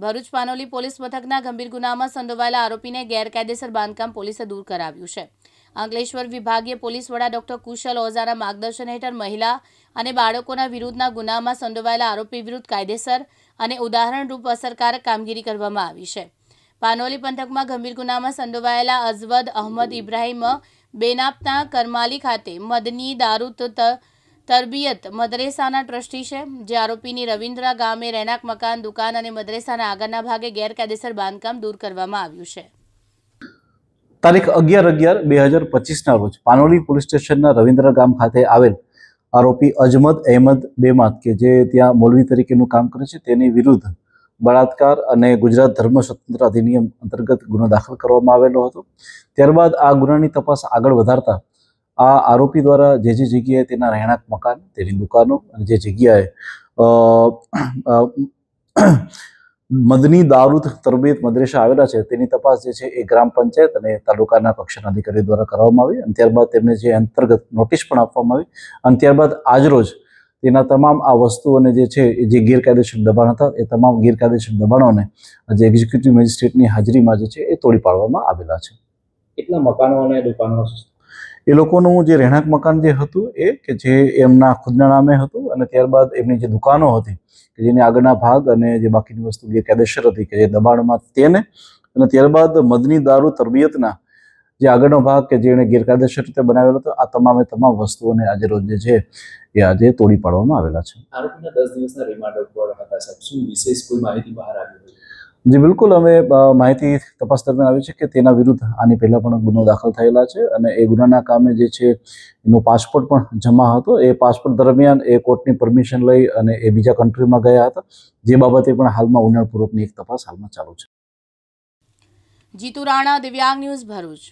Bharuch Panoli police મથકના ગંભીર ગુનામાં સંડોવાયેલા આરોપીને ગેરકાયદેસર બાંધકામ પોલીસે દૂર કરાવ્યું છે. અંકલેશ્વર વિભાગીય પોલીસ વડા ડોક્ટર કુશલ ઓઝાના માર્ગદર્શન હેઠળ મહિલા અને બાળકોના વિરુદ્ધના ગુનામાં સંડોવાયેલા આરોપી વિરુદ્ધ કાયદેસર અને ઉદાહરણરૂપ અસરકારક કામગીરી કરવામાં આવી છે. પાનોલી પંથકમાં ગંભીર ગુનામાં સંડોવાયેલા અઝવદ અહમદ ઇબ્રાહીમ બેનાપના કરમાલી ખાતે મદની દારૂ તરબિયત મદરેસાના ટ્રસ્ટી છે. જે આરોપીની રવિન્દ્રા ગામે રહેણાંક મકાન, દુકાન અને મદરેસાના આગળના ભાગે ગેરકાયદેસર બાંધકામ દૂર કરવામાં આવ્યું છે. તારીખ અગિયાર અગિયાર બે હજાર પચીસના રોજ પાનોલી પોલીસ સ્ટેશનના રવિન્દ્ર ગામ ખાતે આવેલ આરોપી અજમદ અહેમદ બેમાત કે જે ત્યાં મોલવી તરીકેનું કામ કરે છે, તેની વિરુદ્ધ બળાત્કાર અને ગુજરાત ધર્મ સ્વતંત્ર અધિનિયમ અંતર્ગત ગુનો દાખલ કરવામાં આવેલો હતો. ત્યારબાદ આ ગુનાની તપાસ આગળ વધારતા આ આરોપી દ્વારા જે જે જગ્યાએ તેના રહેણાંક મકાન, તેની દુકાનો અને જે જગ્યાએ મદની દારૂદ તરબિયત મદ્રેસા આવેલા છે, તેની તપાસ જે છે એ ગ્રામ પંચાયત અને તાલુકાના કક્ષાના અધિકારી દ્વારા કરવામાં આવી અને ત્યારબાદ તેમને જે અંતર્ગત નોટિસ પણ આપવામાં આવી અને ત્યારબાદ આજરોજ તેના તમામ આ વસ્તુઓને જે છે જે ગેરકાયદેસર દબાણ હતા, એ તમામ ગેરકાયદેસર દબાણોને જે એક્ઝિક્યુટિવ મેજિસ્ટ્રેટની હાજરીમાં જે છે એ તોડી પાડવામાં આવેલા છે. કેટલા મકાનો અને દુકાનો એ લોકોનું જે રહેણાંક મકાન જે હતું એ કે જે એમના ખુદના નામે હતું અને ત્યારબાદ એમની જે દુકાનો હતી કે જેની આગળના ભાગ અને જે બાકીની વસ્તુ ગેરકાયદેસર હતી કે જે દબાણમાં તેને અને ત્યારબાદ મદની દારૂ તરબિયતના જે આગળનો ભાગ કે જેણે ગેરકાયદેસર રીતે બનાવેલો હતો, આ તમામે તમામ વસ્તુઓને આજે રોજ જે છે એ આજે તોડી પાડવામાં આવેલા છે. આરોપીના દસ દિવસના રિમાન્ડ ઉપર હતા સાહેબ. શું વિશેષ કોઈ માહિતી બહાર આવી જી, બિલકુલ. અમે માહિતી તપાસ દરમિયાન આવી છે કે તેના વિરુદ્ધ આની પહેલા પણ ગુનો દાખલ થયેલા છે અને એ ગુનાના કામે જે છે એનો પાસપોર્ટ પણ જમા હતો. એ પાસપોર્ટ દરમિયાન એ કોર્ટની પરમિશન લઈ અને એ બીજા કન્ટ્રીમાં ગયા હતા. જે બાબતે પણ હાલમાં ઊંડાણપૂર્વકની એક તપાસ હાલમાં ચાલુ છે. જીતુ રાણા, દિવ્યાંગ ન્યૂઝ ભરૂચ.